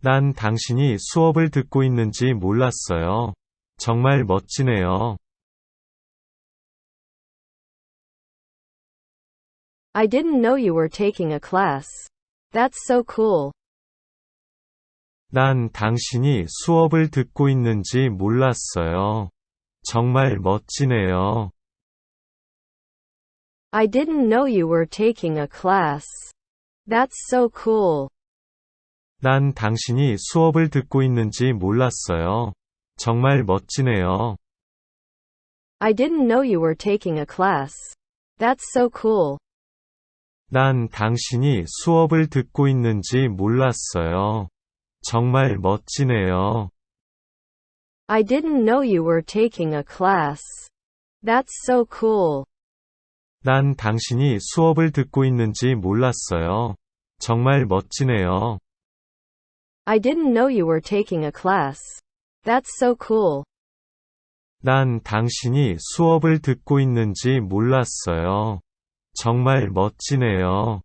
난 당신이 수업을 듣고 있는지 몰랐어요. 정말 멋지네요. I didn't know you were taking a class. That's so cool. 난 당신이 수업을 듣고 있는지 몰랐어요. 정말 멋지네요. I didn't know you were taking a class. That's so cool. 난 당신이 수업을 듣고 있는지 몰랐어요. 정말 멋지네요. I didn't know you were taking a class. That's so cool. 난 당신이 수업을 듣고 있는지 몰랐어요. 정말 멋지네요. I didn't know you were taking a class. That's so cool. 난 당신이 수업을 듣고 있는지 몰랐어요. 정말 멋지네요. I didn't know you were taking a class. That's so cool. 난 당신이 수업을 듣고 있는지 몰랐어요. 정말 멋지네요.